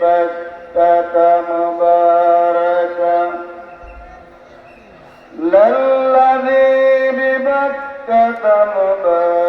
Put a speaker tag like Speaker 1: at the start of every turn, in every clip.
Speaker 1: بكة مباركا للذي ببكة مباركا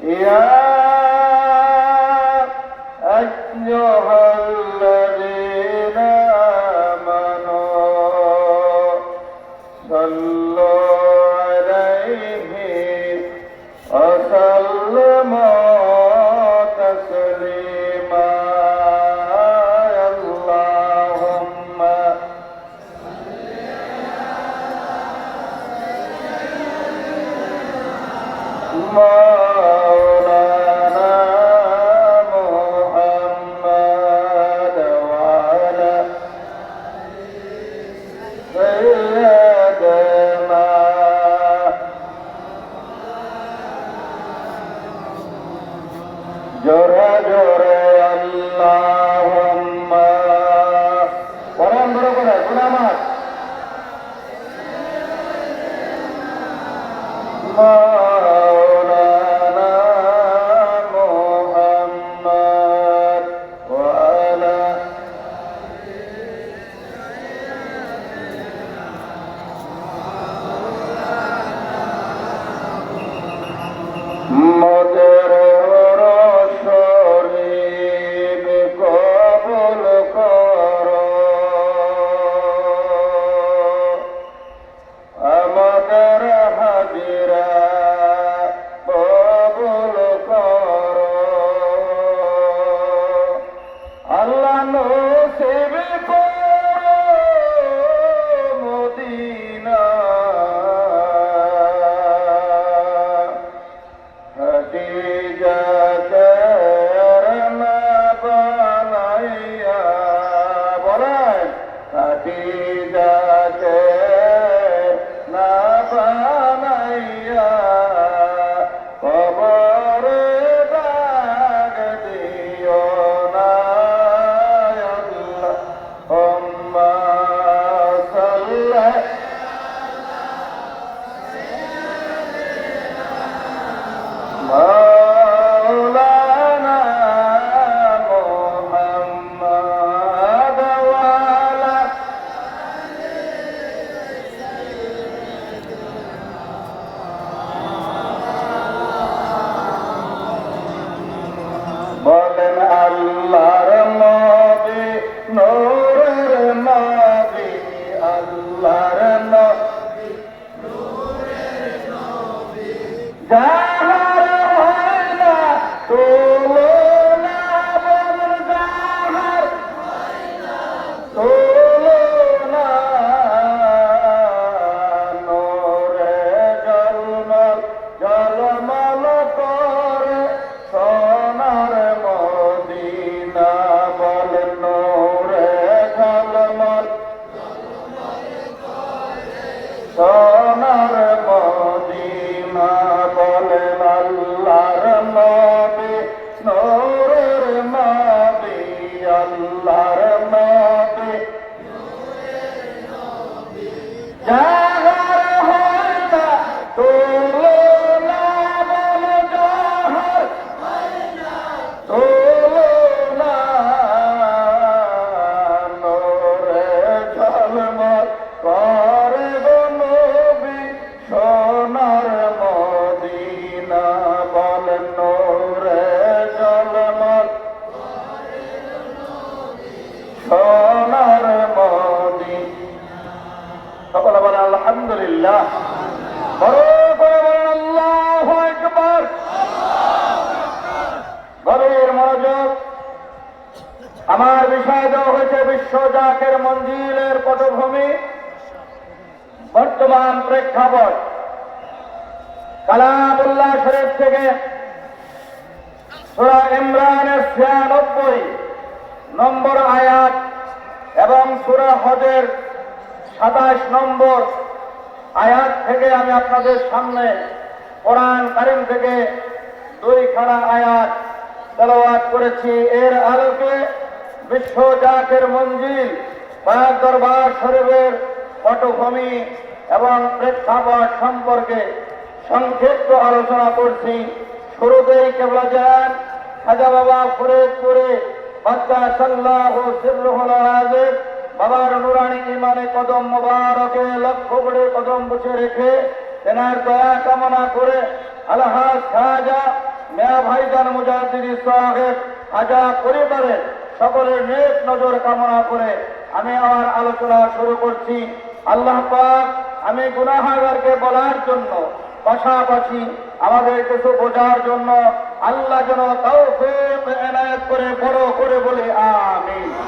Speaker 1: Ya! জোর যা আলহামদুলিল্লাহ। বড় করে বলেন, আল্লাহু আকবার। গভীর মনোযোগ। আমার বিষয় দেওয়া হয়েছে বিশ্ব জাকের মঞ্জিলের পটভূমি। বর্তমান প্রেক্ষাপট। কালামুল্লাহ শরীফ থেকে সুরা ইমরানের ছিয়ানব্বই নম্বর আয়াত এবং সুরা হজের সাতাশ নম্বর আয়াত থেকে আমি আপনাদের সামনে কোরআন কারিম থেকে দুই খানা আয়াত তেলাওয়াত করেছি। এর আলোকে বিশ্ব জাকের মঞ্জিল পাক দরবার শরীফের পটভূমি এবং প্রেক্ষাপট সম্পর্কে সংক্ষিপ্ত আলোচনা করছি। শুরুতেই কেবল যান খাজা বাবা ফরিদপুরে বাচ্চা সাল্লাহ সিরুল আজেদ বাবার নুরানি ইমানে কদম মোবারকে লক্ষ্য করে কদম বসে রেখে তেনার দয়া কামনা করে আলহাজ খাজা মেয়া ভাইজান মুজাহিদি সাহেব খাজা পরিবারের সকলের নেক নজর কামনা করে আমি আমার আলোচনা শুরু করছি। আল্লাহ পাক আমি গুনাহাগারকে বলার জন্য, পাশাপাশি আমাদের কিছু বোঝার জন্য আল্লাহ যেন তাও এনায়ত করে বড় করে বলে, আমিন।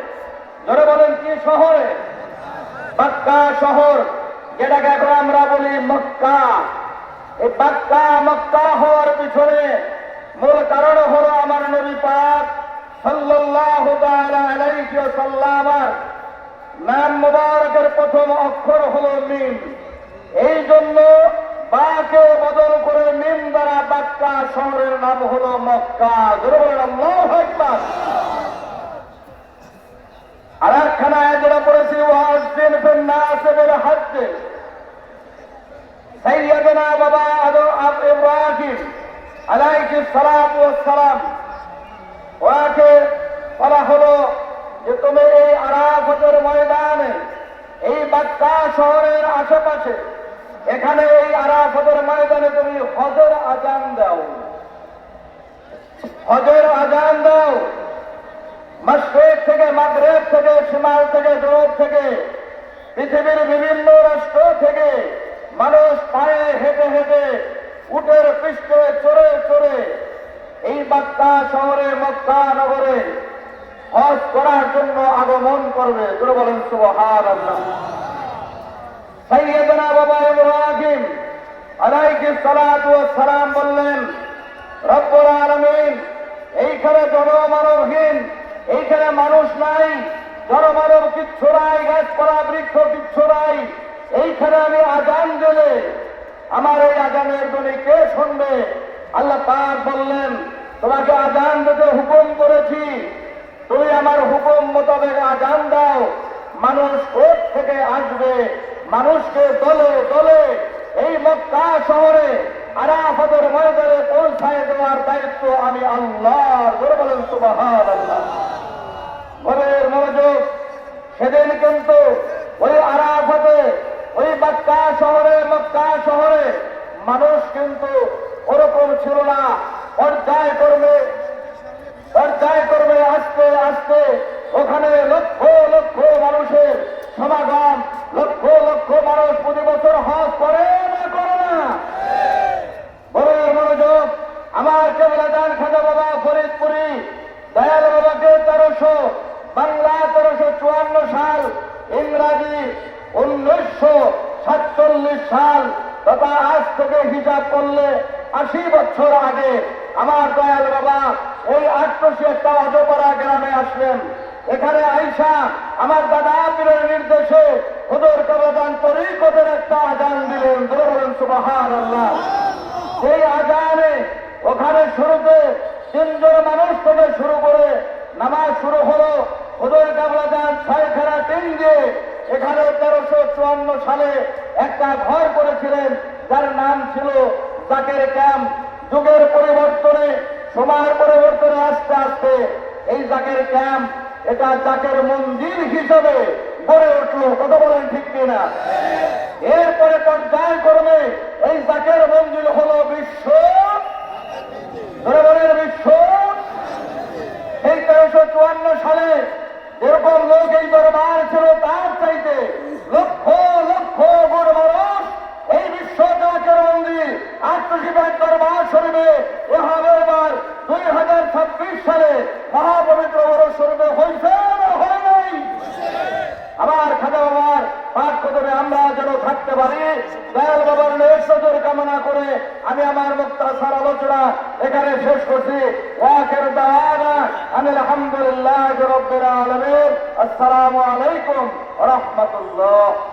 Speaker 1: শহরে। বাক্কা শহর, যেটাকে এখন আমরা বলি মক্কা। এই বাক্কা মক্কা হওয়ার পিছনে মূল কারণ হলো আমার নবী পাক ওয়াসাল্লামার নাম মুবারকের প্রথম অক্ষর হলো মিম। এই জন্য বাকে বদল করে মিম দ্বারা বাক্কা শহরের নাম হলো মক্কা। ধরে বলেন, আল্লাহু আর একখানা যেটা পড়েছি ওয়াজিন ফিন নাস বিল হজ্জ। সাইয়্যিদনা বাবা আদম আব ইব্রাহিম আলাইহি সালাতু ওয়াস সালাম ওয়াকে বলা হলো যে, তুমি এই আরাফতের ময়দানে, এই বাক্কা শহরের আশেপাশে, এখানে এই আরাফতের ময়দানে তুমি হজের আজান দাও। হজের আজান দাও। মশরেক থেকে মাগরেব শিমাল থেকে দূর থেকে, পৃথিবীর বিভিন্ন রাষ্ট্র থেকে মানুষ পায়ে হেঁটে হেঁটে উটের পৃষ্ঠে চড়ে চড়ে এই বাক্কা শহরে, মক্কা নগরে হজ করার জন্য আগমন করবে। তোরা বলেন সুবহান আল্লাহ সাইয়েদনা বাবা ইব্রাহিম আলাইহি সালাতু ওয়াস সালাম বললেন রব্বুল আলামিন এইখানে জনমানবহীন এইখানে মানুষ নাই জনমানব কিচ্ছু নাই গাছপালা বৃক্ষ কিচ্ছু নাই এইখানে আমি আজান দিলে আমার এই আজানের কে শুনবে? আল্লাহ পাক বললেন, তোমাকে আজান দিতে হুকুম করেছি। তুমি আমার হুকুম মোতাবেক আজান দাও। মানুষ কোথ থেকে আসবে? মানুষকে দলে দলে এই মক্কা শহরে, আরাফাতের ময়দানে পৌঁছায় দেওয়ার দায়িত্ব আমি আল্লাহর। ধরে বলেন সুবাহান আল্লাহ ঘরের মনোযোগ, সেদিন কিন্তু ওই আরাফাতে, ওই মক্কা শহরে মক্কা শহরে মানুষ কিন্তু ওরকম ছিল না। পর্যায় করবে পর্যায় করবে আস্তে আস্তে ওখানে লক্ষ লক্ষ মানুষের সমাগম, লক্ষ লক্ষ মানুষ প্রতি বছর হজ করে না করে না। বড়ের মনোযোগ, আমার কেবলা দান খাজা বাবা ফরিদপুরি, দয়াল বাবাকে তেরোশো, বাংলা তেরোশো চুয়ান্ন সাল, ইংরাজি উনিশশো সাতচল্লিশ সাল তথা আজ থেকে হিসাব করলে আশি বছর আগে আমার দয়াল বাবা এই আটশি একটা অজপাড়া গ্রামে আসলেন। এখানে আইসা আমার দাদা পীরের নির্দেশে ওদের কবদান তরিকতের একটা আজান দিলেন। ধরে বলেন সুবাহান আল্লাহ সেই আজানে ওখানে শুরুতে তিনজন মানুষ থেকে শুরু করে নামাজ শুরু হলো। ওদের কাবলাদান ছয়খানা তিন দিয়ে এখানে তেরোশো চুয়ান্ন সালে একটা ঘর করেছিলেন, যার নাম ছিল জাকের ক্যাম্প। যুগের পরিবর্তনে, সময়ের পরিবর্তনে আস্তে আস্তে এই জাকের ক্যাম্প এটা জাকের মন্দির হিসেবে গড়ে উঠল। কত বলেন ঠিক কিনা? এরপরে পর্যায় করবে এই জাকের মন্দির হলো বিশ্ব। ধরে বিশ্ব। এই তেরোশো চুয়ান্ন সালে এরকম লোক এই দরবার ছিল, তার চাইতে লক্ষ লক্ষ এই বিশ্ব জাকের মন্দির ব্যাগ দরবার শরীফে দুই হাজার ছাব্বিশ সালে মহাপবিত্র বড় শরীফে হয়েছে হয় নাই? আমার খাজা বাবার পাঠ থাকতে পারি। দয়াল বাবার নৈশ্বর কামনা করে আমি আমার মুক্তার আলোচনা এখানে শেষ করছি। ওয়াকের দাওয়ানা আমি আলহামদুলিল্লাহ রব্বিল আলামিন। আসসালামু আলাইকুম ওয়া রাহমাতুল্লাহ।